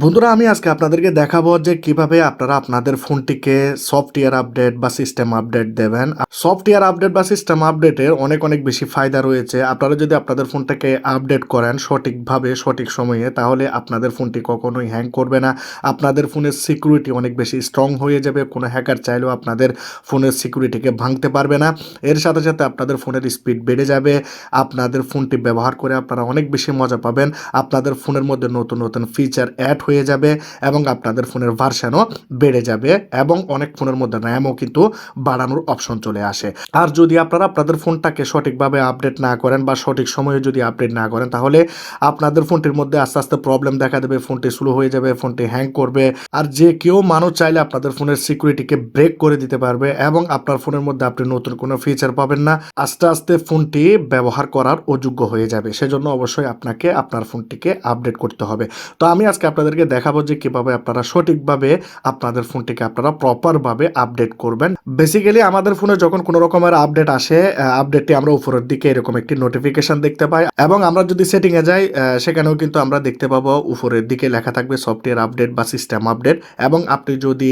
বন্ধুরা, আমি আজকে আপনাদেরকে দেখাবো যে কীভাবে আপনারা আপনাদের ফোনটিকে সফটওয়্যার আপডেট বা সিস্টেম আপডেট দেবেন। সফটওয়্যার আপডেট বা সিস্টেম আপডেটের অনেক অনেক বেশি ফায়দা রয়েছে। আপনারা যদি আপনাদের ফোনটাকে আপডেট করেন সঠিকভাবে, সঠিক সময়ে, তাহলে আপনাদের ফোনটি কখনোই হ্যাং করবে না। আপনাদের ফোনের সিকিউরিটি অনেক বেশি স্ট্রং হয়ে যাবে। কোনো হ্যাকার চাইলেও আপনাদের ফোনের সিকিউরিটিকে ভাঙতে পারবে না। এর সাথে সাথে আপনাদের ফোনের স্পিড বেড়ে যাবে। আপনাদের ফোনটি ব্যবহার করে আপনারা অনেক বেশি মজা পাবেন। আপনাদের ফোনের মধ্যে নতুন নতুন ফিচার অ্যাড হয়ে যাবে এবং আপনাদের ফোনের ভার্সানও বেড়ে যাবে এবং অনেক ফোনের মধ্যে র্যামও কিন্তু বাড়ানোর অপশন চলে আসে। আর যদি আপনারা আপনাদের ফোনটাকে সঠিকভাবে আপডেট না করেন বা সঠিক সময়ে যদি আপডেট না করেন, তাহলে আপনাদের ফোনটির মধ্যে আস্তে আস্তে প্রবলেম দেখা দেবে, ফোনটি স্লো হয়ে যাবে, ফোনটি হ্যাং করবে। আর যে কেউ মানুষ চাইলে আপনাদের ফোনের সিকিউরিটিকে ব্রেক করে দিতে পারবে এবং আপনার ফোনের মধ্যে আপনি নতুন কোনো ফিচার পাবেন না। আস্তে আস্তে ফোনটি ব্যবহার করার অযোগ্য হয়ে যাবে। সেজন্য অবশ্যই আপনাকে আপনার ফোনটিকে আপডেট করতে হবে। তো আমি আজকে আপনাদেরকে দেখাবো যে কীভাবে আপনারা সঠিকভাবে আপনাদের ফোনটিকে আপনারা প্রপারভাবে আপডেট করবেন। বেসিক্যালি আমাদের ফোনে যখন কোনো রকমের আপডেট আসে আপডেটটি আমরা উপরের দিকে এরকম একটি নোটিফিকেশন দেখতে পাই এবং আমরা যদি সেটিংয়ে যাই সেখানেও কিন্তু আমরা দেখতে পাবো উপরের দিকে লেখা থাকবে সফটওয়্যার আপডেট বা সিস্টেম আপডেট এবং আপনি যদি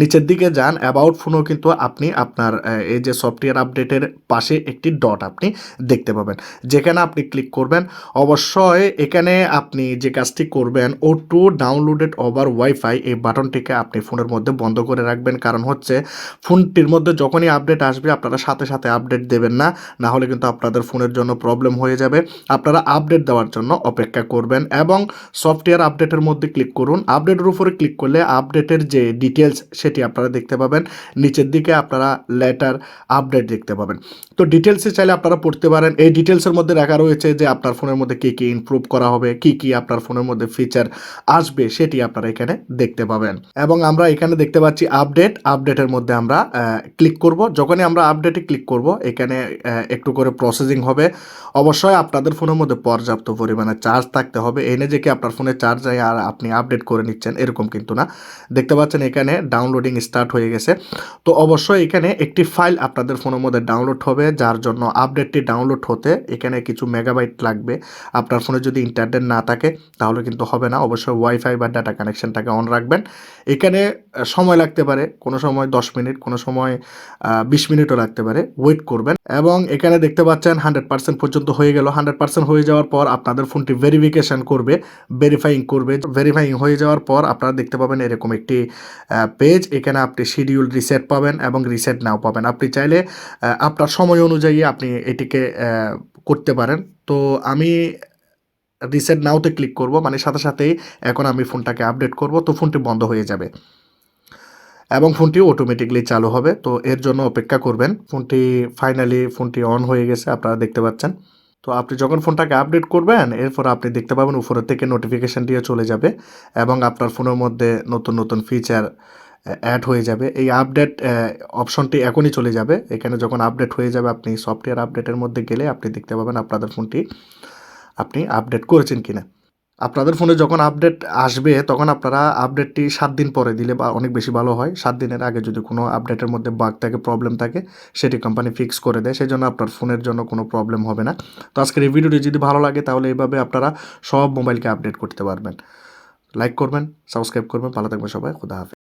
নিচের দিকে যান অ্যাবাউট ফোনও কিন্তু আপনি আপনার এই যে সফটওয়্যার আপডেটের পাশে একটি ডট আপনি দেখতে পাবেন। যেখানে আপনি ক্লিক করবেন, অবশ্যই এখানে আপনি যে কাজটি করবেন ও টু ডাউনলোডেড ওভার ওয়াইফাই এই বাটনটিকে আপনি ফোনের মধ্যে বন্ধ করে রাখবেন। কারণ হচ্ছে ফোনটির মধ্যে যখনই আপডেট আসবে, আপনারা সাথে সাথে আপডেট দেবেন না। না হলে কিন্তু আপনাদের ফোনের জন্য প্রবলেম হয়ে যাবে। আপনারা আপডেট দেওয়ার জন্য অপেক্ষা করবেন এবং সফটওয়্যার আপডেটের মধ্যে ক্লিক করুন। আপডেটের উপরে ক্লিক করলে আপডেটের যে ডিটেলস সেটি আপনারা দেখতে পাবেন। নিচের দিকে আপনারা লেটার আপডেট দেখতে পাবেন। তো ডিটেলসে চাইলে আপনারা পড়তে পারেন। এই ডিটেলসের মধ্যে রাখা রয়েছে যে আপনার ফোনের মধ্যে কী কী ইমপ্রুভ করা হবে, কী কী আপনার ফোনের মধ্যে ফিচার আসবে সেটি আপনারা এখানে দেখতে পাবেন। এবং আমরা এখানে দেখতে পাচ্ছি আপডেট আপডেটের মধ্যে আমরা ক্লিক করব। যখনই আমরা আপডেটে ক্লিক করব, এখানে একটু করে প্রসেসিং হবে। অবশ্যই আপনাদের ফোনের মধ্যে পর্যাপ্ত পরিমাণে চার্জ থাকতে হবে। এনে যে কি আপনার ফোনে চার্জ যায় আর আপনি আপডেট করে নিচ্ছেন, এরকম কিন্তু না। দেখতে পাচ্ছেন এখানে ডাউনলোডিং স্টার্ট হয়ে গেছে। তো অবশ্যই এখানে একটি ফাইল আপনাদের ফোনের মধ্যে ডাউনলোড হবে, যার জন্য আপডেটটি ডাউনলোড হতে এখানে কিছু মেগাবাইট লাগবে। আপনার ফোনে যদি ইন্টারনেট না থাকে, তাহলে কিন্তু হবে না। অবশ্যই ওয়াইফাই বা ডাটা কানেকশানটাকে অন রাখবেন। এখানে সময় লাগতে পারে, কোনো সময় দশ মিনিট, কোনো সময় বিশ মিনিটও লাগতে পারে। ওয়েট করবেন এবং এখানে দেখতে পাচ্ছেন হান্ড্রেড পার্সেন্ট পর্যন্ত হয়ে গেল। হান্ড্রেড পার্সেন্ট হয়ে যাওয়ার পর আপনাদের ফোনটি ভেরিফিকেশন করবে ভেরিফাইং করবে। ভেরিফাইং হয়ে যাওয়ার পর আপনারা দেখতে পাবেন এরকম একটি পেজ এখানে আপনি শিডিউল রিসেট পাবেন এবং রিসেট নাও পাবেন। আপনি চাইলে আপনার সময় অনুযায়ী আপনি এটিকে করতে পারেন। তো আমি রিসেট নাওতে ক্লিক করব মানে সাথে সাথেই এখন আমি ফোনটাকে আপডেট করব, তো ফোনটি বন্ধ হয়ে যাবে। এবং ফোনটি অটোমেটিকলি চালু হবে, তো এর জন্য অপেক্ষা করবেন। ফোনটি ফাইনালি ফোনটি অন হয়ে গেছে, আপনারা দেখতে পাচ্ছেন। তো আপনি যখন ফোনটাকে আপডেট করবেন, এরপর আপনি দেখতে পাবেন উপরের থেকে নোটিফিকেশান দিয়ে চলে যাবে এবং আপনার ফোনের মধ্যে নতুন নতুন ফিচার অ্যাড হয়ে যাবে। এই আপডেট অপশনটি এখনই চলে যাবে। এখানে যখন আপডেট হয়ে যাবে, আপনি সফটওয়্যার আপডেটের মধ্যে গেলে আপনি দেখতে পাবেন আপনাদের ফোনটি আপনি আপডেট করেছেন কিনা। আপনাদের ফোনে যখন আপডেট আসবে, তখন আপনারা আপডেটটি সাত দিন পরে দিলে বা অনেক বেশি ভালো হয়। সাত দিনের আগে যদি কোনো আপডেটের মধ্যে বাগ থাকে প্রবলেম থাকে, সেটি কোম্পানি ফিক্স করে দেয়। সেই জন্য আপনার ফোনের জন্য কোনো প্রবলেম হবে না। তো আজকের এই ভিডিওটি যদি ভালো লাগে, তাহলে এইভাবে আপনারা সব মোবাইলকে আপডেট করতে পারবেন। লাইক করবেন সাবস্ক্রাইব করবেন। ভালো থাকবেন সবাই। খুদা হাফেজ।